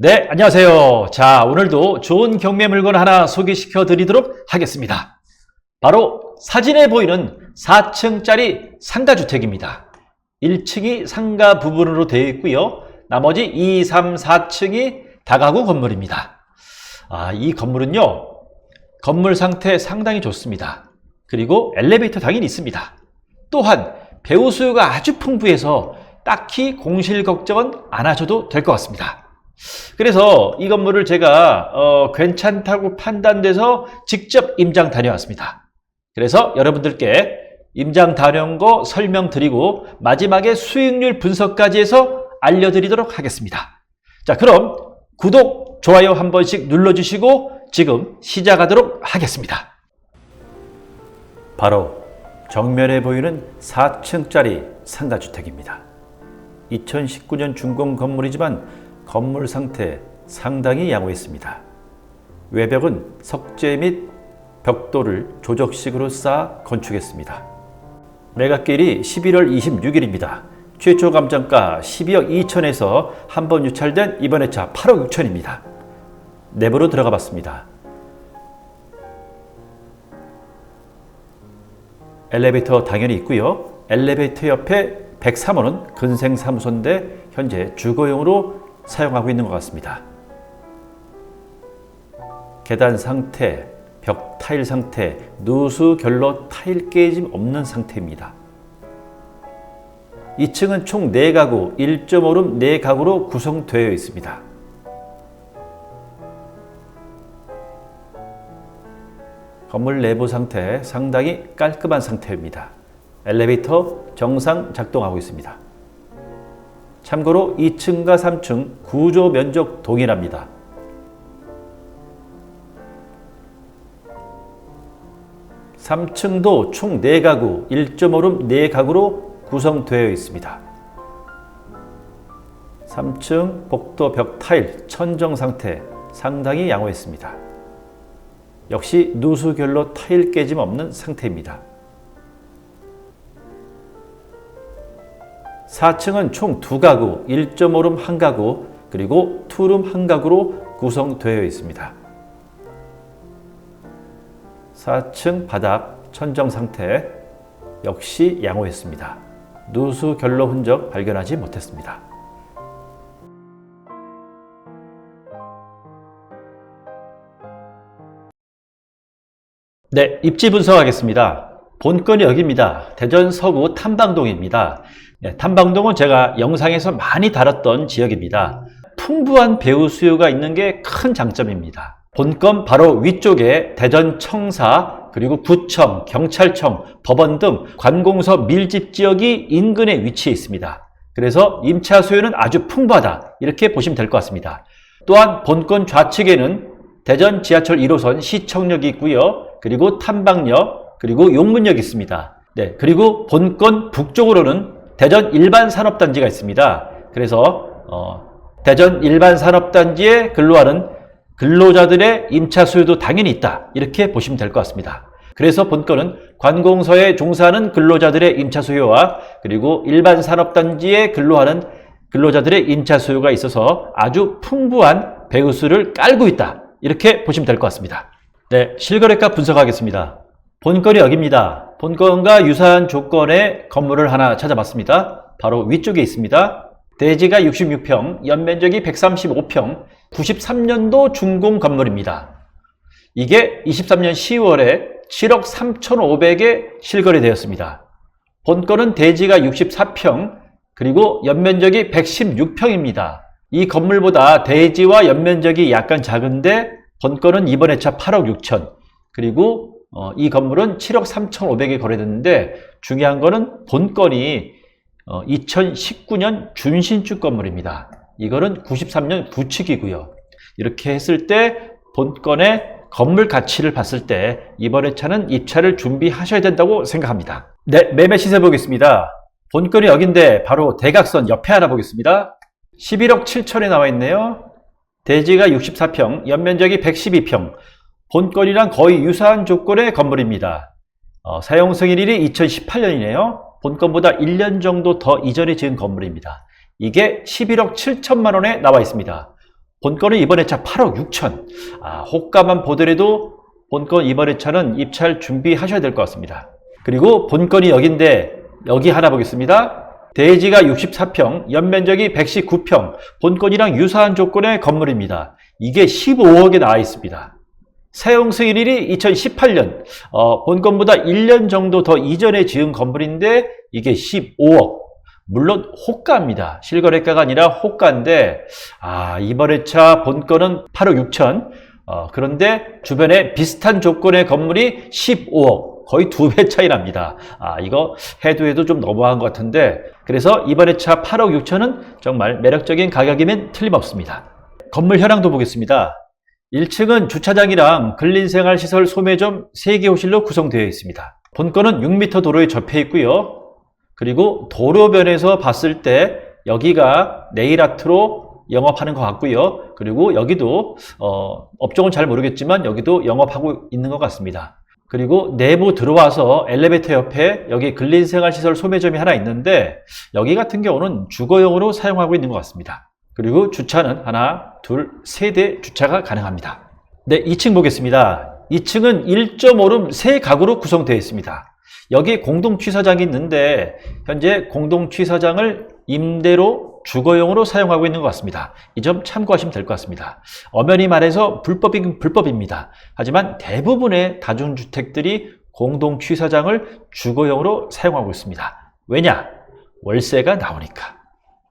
네, 안녕하세요. 자, 오늘도 좋은 경매 물건 하나 소개시켜 드리도록 하겠습니다. 바로 사진에 보이는 4층짜리 상가주택입니다. 1층이 상가 부분으로 되어 있고요. 나머지 2, 3, 4층이 다가구 건물입니다. 아, 이 건물은요. 건물 상태 상당히 좋습니다. 그리고 엘리베이터 당연히 있습니다. 또한 배우 수요가 아주 풍부해서 딱히 공실 걱정은 안 하셔도 될 것 같습니다. 그래서 이 건물을 제가 어, 괜찮다고 판단돼서 직접 임장 다녀왔습니다. 그래서 여러분들께 임장 다녀온 거 설명드리고 마지막에 수익률 분석까지 해서 알려드리도록 하겠습니다. 자 그럼 구독, 좋아요 한 번씩 눌러주시고 지금 시작하도록 하겠습니다. 바로 정면에 보이는 4층짜리 상가주택입니다. 2019년 준공 건물이지만 건물 상태 상당히 양호했습니다. 외벽은 석재 및 벽돌을 조적식으로 쌓아 건축했습니다. 매각일이 11월 26일입니다. 최초 감정가 12억 2천에서 한 번 유찰된 이번 회차 8억 6천입니다. 내부로 들어가 봤습니다. 엘리베이터 당연히 있고요. 엘리베이터 옆에 103호는 근생사무소인데 현재 주거용으로 사용하고 있는 것 같습니다. 계단 상태, 벽 타일 상태, 누수 결로 타일 깨짐 없는 상태입니다. 2층은 총 4가구, 1.5룸 4가구로 구성되어 있습니다. 건물 내부 상태 상당히 깔끔한 상태입니다. 엘리베이터 정상 작동하고 있습니다. 참고로 2층과 3층 구조 면적 동일합니다. 삼층도총 4가구, 1.5룸 4가구로 구성되어 있습니다. 3층 복도 벽 타일 천정 상태 상당히 양호했습니다. 역시 누수 결로 타일 깨짐 없는 상태입니다. 4층은 총 2가구, 1.5룸 1가구, 그리고 2룸 1가구로 구성되어 있습니다. 4층 바닥 천정 상태 역시 양호했습니다. 누수 결로 흔적 발견하지 못했습니다. 네, 입지 분석하겠습니다. 본건이 여기입니다. 대전 서구 탐방동입니다. 네, 탐방동은 제가 영상에서 많이 다뤘던 지역입니다. 풍부한 배우 수요가 있는 게 큰 장점입니다. 본건 바로 위쪽에 대전 청사, 그리고 구청, 경찰청, 법원 등 관공서 밀집 지역이 인근에 위치해 있습니다. 그래서 임차 수요는 아주 풍부하다. 이렇게 보시면 될 것 같습니다. 또한 본건 좌측에는 대전 지하철 1호선 시청역이 있고요. 그리고 탐방역, 그리고 용문역이 있습니다. 네, 그리고 본건 북쪽으로는 대전 일반 산업단지가 있습니다. 그래서 어, 대전 일반 산업단지에 근로하는 근로자들의 임차 수요도 당연히 있다. 이렇게 보시면 될 것 같습니다. 그래서 본건은 관공서에 종사하는 근로자들의 임차 수요와 그리고 일반 산업단지에 근로하는 근로자들의 임차 수요가 있어서 아주 풍부한 배우수를 깔고 있다. 이렇게 보시면 될 것 같습니다. 네, 실거래가 분석하겠습니다. 본건이 여기입니다. 본건과 유사한 조건의 건물을 하나 찾아봤습니다. 바로 위쪽에 있습니다. 대지가 66평, 연면적이 135평, 93년도 준공 건물입니다. 이게 23년 10월에 7억 3,500에 실거래되었습니다. 본건은 대지가 64평, 그리고 연면적이 116평입니다. 이 건물보다 대지와 연면적이 약간 작은데 본건은 이번 회차 8억 6천, 그리고 어, 이 건물은 7억 3,500에 거래됐는데 중요한 거는 본건이 어, 2019년 준신축 건물입니다. 이거는 93년 구축이고요. 이렇게 했을 때 본건의 건물 가치를 봤을 때 이번 회차는 입차를 준비하셔야 된다고 생각합니다. 네, 매매 시세 보겠습니다. 본건이 여긴데 바로 대각선 옆에 하나 보겠습니다. 11억 7천에 나와 있네요. 대지가 64평, 연면적이 112평, 본건이랑 거의 유사한 조건의 건물입니다. 어, 사용 승인일이 2018년이네요. 본건보다 1년 정도 더 이전에 지은 건물입니다. 이게 11억 7천만 원에 나와 있습니다. 본건은 이번 회차 8억 6천. 아, 호가만 보더라도 본건 이번 회차는 입찰 준비하셔야 될 것 같습니다. 그리고 본건이 여긴데 여기 하나 보겠습니다. 대지가 64평, 연면적이 119평, 본건이랑 유사한 조건의 건물입니다. 이게 15억에 나와 있습니다. 사용 승인일이 2018년, 어, 본건보다 1년 정도 더 이전에 지은 건물인데 이게 15억. 물론 호가입니다. 실거래가가 아니라 호가인데 아, 이번 회차 본건은 8억 6천. 어, 그런데 주변에 비슷한 조건의 건물이 15억. 거의 두 배 차이 납니다. 아, 이거 해도 해도 좀 너무한 것 같은데 그래서 이번 회차 8억 6천은 정말 매력적인 가격이면 틀림없습니다. 건물 현황도 보겠습니다. 1층은 주차장이랑 근린생활시설 소매점 3개 호실로 구성되어 있습니다. 본건은 6m 도로에 접해 있고요. 그리고 도로변에서 봤을 때 여기가 네일아트로 영업하는 것 같고요. 그리고 여기도 어, 업종은 잘 모르겠지만 여기도 영업하고 있는 것 같습니다. 그리고 내부 들어와서 엘리베이터 옆에 여기 근린생활시설 소매점이 하나 있는데 여기 같은 경우는 주거용으로 사용하고 있는 것 같습니다. 그리고 주차는 하나, 둘, 세 대 주차가 가능합니다. 네, 2층 보겠습니다. 2층은 1.5룸 세 가구로 구성되어 있습니다. 여기 공동 취사장이 있는데 현재 공동 취사장을 임대로 주거용으로 사용하고 있는 것 같습니다. 이 점 참고하시면 될 것 같습니다. 엄연히 말해서 불법인 불법입니다. 하지만 대부분의 다중주택들이 공동 취사장을 주거용으로 사용하고 있습니다. 왜냐? 월세가 나오니까.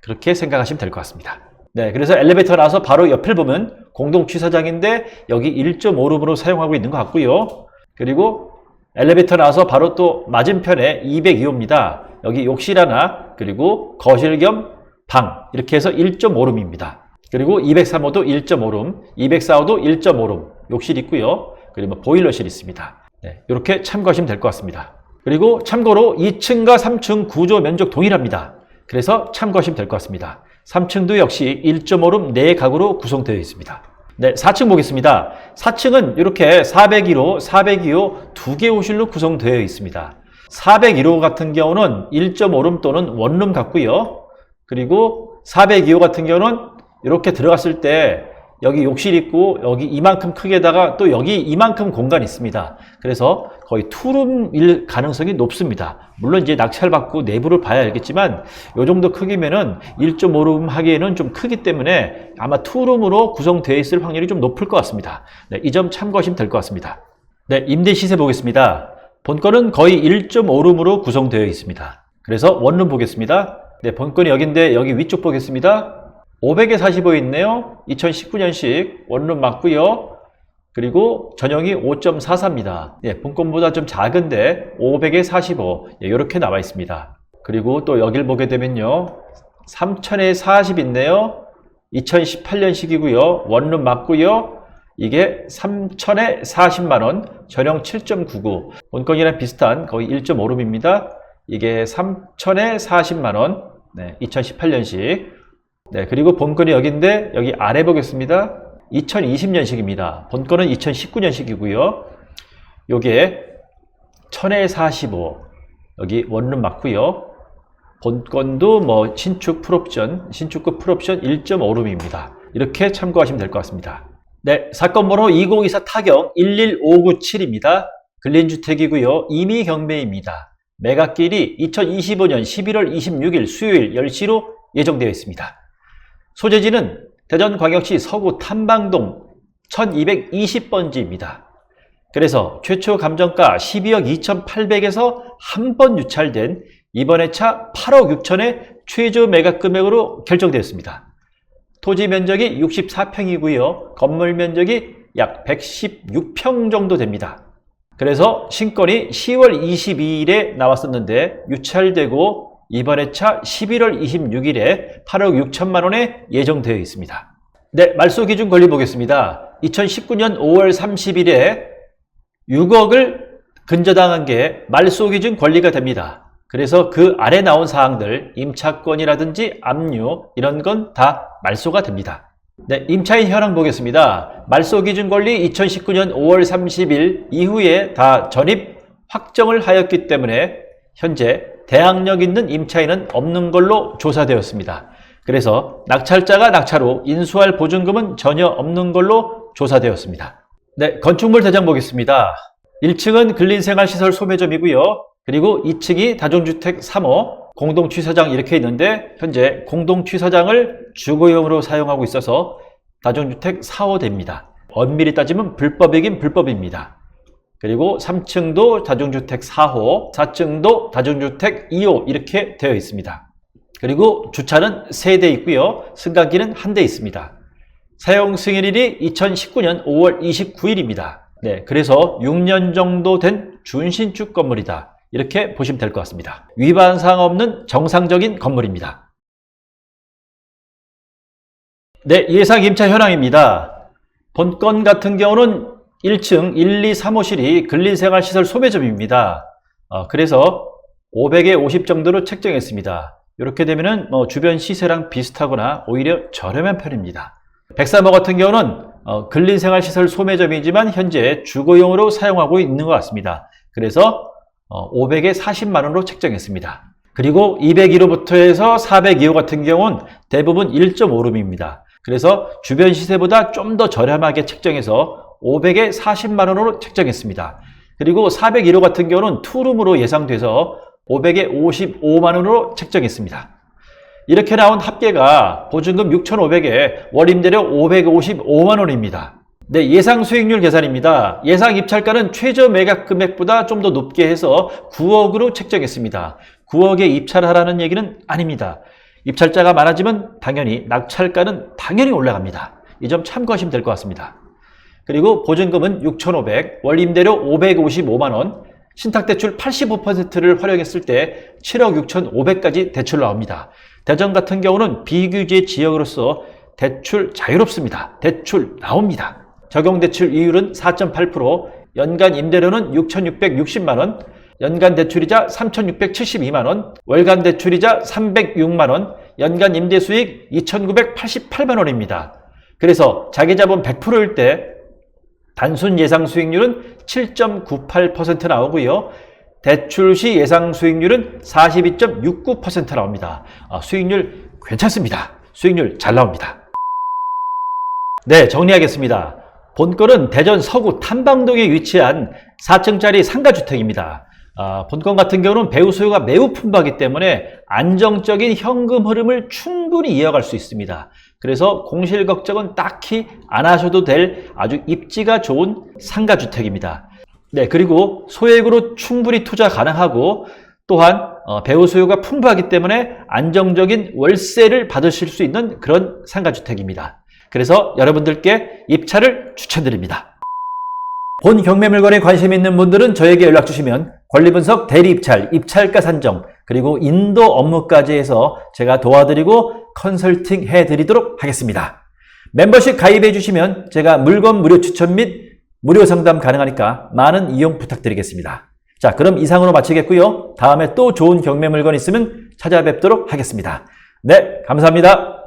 그렇게 생각하시면 될 것 같습니다. 네, 그래서 엘리베이터 나와서 바로 옆을 보면 공동 취사장인데 여기 1.5룸으로 사용하고 있는 것 같고요. 그리고 엘리베이터 나와서 바로 또 맞은편에 202호입니다. 여기 욕실 하나, 그리고 거실 겸 방, 이렇게 해서 1.5룸입니다. 그리고 203호도 1.5룸, 204호도 1.5룸, 욕실 있고요. 그리고 보일러실 있습니다. 네, 이렇게 참고하시면 될 것 같습니다. 그리고 참고로 2층과 3층 구조 면적 동일합니다. 그래서 참고하시면 될 것 같습니다. 3층도 역시 1.5룸 4가구로 구성되어 있습니다. 네, 4층 보겠습니다. 4층은 이렇게 401호, 402호 두 개 호실로 구성되어 있습니다. 401호 같은 경우는 1.5룸 또는 원룸 같고요. 그리고 402호 같은 경우는 이렇게 들어갔을 때 여기 욕실 있고 여기 이만큼 크게다가 또 여기 이만큼 공간이 있습니다. 그래서 거의 투룸일 가능성이 높습니다. 물론 이제 낙찰 받고 내부를 봐야 알겠지만 이 정도 크기면은 1.5룸 하기에는 좀 크기 때문에 아마 투룸으로 구성되어 있을 확률이 좀 높을 것 같습니다. 네, 이 점 참고하시면 될 것 같습니다. 네, 임대 시세 보겠습니다. 본건은 거의 1.5룸으로 구성되어 있습니다. 그래서 원룸 보겠습니다. 네, 본건이 여기인데 여기 위쪽 보겠습니다. 500에 45 있네요. 2019년식 원룸 맞고요. 그리고 전용이 5.44입니다. 예, 본건보다 좀 작은데 500에 45 예, 이렇게 나와 있습니다. 그리고 또 여길 보게 되면요. 3000에 40 있네요. 2018년식이고요. 원룸 맞고요. 이게 3,000에 40만 원, 전용 7.99. 본건이랑 비슷한 거의 1.5룸입니다. 이게 3,000에 40만 원, 네, 2018년식. 네, 그리고 본건이 여기인데 여기 아래 보겠습니다. 2020년식입니다. 본건은 2019년식이고요. 요게 1000에 45 여기 원룸 맞고요. 본건도 뭐 신축 풀옵션, 신축급 풀옵션 1.5룸입니다. 이렇게 참고하시면 될 것 같습니다. 네, 사건 번호 2024 타경 11597입니다. 근린주택이고요. 이미 경매입니다. 매각길이 2025년 11월 26일 수요일 10시로 예정되어 있습니다. 소재지는 대전광역시 서구 탐방동 1220번지입니다. 그래서 최초 감정가 12억 2,800에서 한 번 유찰된 이번 회차 8억 6천의 최저 매각 금액으로 결정되었습니다. 토지 면적이 64평이고요. 건물 면적이 약 116평 정도 됩니다. 그래서 신건이 10월 22일에 나왔었는데 유찰되고 이번 회차 11월 26일에 8억 6천만 원에 예정되어 있습니다. 네, 말소 기준 권리 보겠습니다. 2019년 5월 30일에 6억을 근저당한 게 말소 기준 권리가 됩니다. 그래서 그 아래 나온 사항들, 임차권이라든지 압류 이런 건 다 말소가 됩니다. 네, 임차인 현황 보겠습니다. 말소 기준 권리 2019년 5월 30일 이후에 다 전입 확정을 하였기 때문에 현재 대항력 있는 임차인은 없는 걸로 조사되었습니다. 그래서 낙찰자가 낙찰 후 인수할 보증금은 전혀 없는 걸로 조사되었습니다. 네, 건축물 대장 보겠습니다. 1층은 근린생활시설 소매점이고요. 그리고 2층이 다중주택 3호, 공동취사장 이렇게 있는데 현재 공동취사장을 주거용으로 사용하고 있어서 다중주택 4호 됩니다. 엄밀히 따지면 불법이긴 불법입니다. 그리고 3층도 다중주택 4호, 4층도 다중주택 2호 이렇게 되어 있습니다. 그리고 주차는 3대 있고요. 승강기는 1대 있습니다. 사용 승인일이 2019년 5월 29일입니다. 네, 그래서 6년 정도 된 준신축 건물이다. 이렇게 보시면 될 것 같습니다. 위반 사항 없는 정상적인 건물입니다. 네, 예상 임차 현황입니다. 본건 같은 경우는 1층 1, 2, 3호실이 근린생활시설 소매점입니다. 어, 그래서 500에 50 정도로 책정했습니다. 이렇게 되면은 뭐 주변 시세랑 비슷하거나 오히려 저렴한 편입니다. 103호 같은 경우는 어, 근린생활시설 소매점이지만 현재 주거용으로 사용하고 있는 것 같습니다. 그래서 어, 500에 40만 원으로 책정했습니다. 그리고 201호부터 해서 402호 같은 경우는 대부분 1.5룸입니다. 그래서 주변 시세보다 좀 더 저렴하게 책정해서 500에 40만 원으로 책정했습니다. 그리고 401호 같은 경우는 투룸으로 예상돼서 500에 55만 원으로 책정했습니다. 이렇게 나온 합계가 보증금 6,500에 월임대료 555만 원입니다. 네, 예상 수익률 계산입니다. 예상 입찰가는 최저 매각 금액보다 좀 더 높게 해서 9억으로 책정했습니다. 9억에 입찰하라는 얘기는 아닙니다. 입찰자가 많아지면 당연히 낙찰가는 당연히 올라갑니다. 이 점 참고하시면 될 것 같습니다. 그리고 보증금은 6,500, 월임대료 555만 원, 신탁대출 85%를 활용했을 때 7억 6,500까지 대출 나옵니다. 대전 같은 경우는 비규제 지역으로서 대출 자유롭습니다. 대출 나옵니다. 적용 대출 이율은 4.8%, 연간 임대료는 6,660만원, 연간 대출이자 3,672만원, 월간 대출이자 306만원, 연간 임대 수익 2,988만원입니다. 그래서 자기 자본 100%일 때 단순 예상 수익률은 7.98% 나오고요. 대출 시 예상 수익률은 42.69% 나옵니다. 아, 수익률 괜찮습니다. 수익률 잘 나옵니다. 네, 정리하겠습니다. 본건은 대전 서구 탐방동에 위치한 4층짜리 상가주택입니다. 아, 본건 같은 경우는 배우 수요가 매우 풍부하기 때문에 안정적인 현금 흐름을 충분히 이어갈 수 있습니다. 그래서 공실 걱정은 딱히 안 하셔도 될 아주 입지가 좋은 상가주택입니다. 네, 그리고 소액으로 충분히 투자 가능하고 또한 어, 배우 수요가 풍부하기 때문에 안정적인 월세를 받으실 수 있는 그런 상가주택입니다. 그래서 여러분들께 입찰을 추천드립니다. 본 경매 물건에 관심 있는 분들은 저에게 연락 주시면 권리분석, 대리 입찰, 입찰가 산정, 그리고 인도 업무까지 해서 제가 도와드리고 컨설팅 해드리도록 하겠습니다. 멤버십 가입해 주시면 제가 물건 무료 추천 및 무료 상담 가능하니까 많은 이용 부탁드리겠습니다. 자, 그럼 이상으로 마치겠고요. 다음에 또 좋은 경매 물건 있으면 찾아뵙도록 하겠습니다. 네, 감사합니다.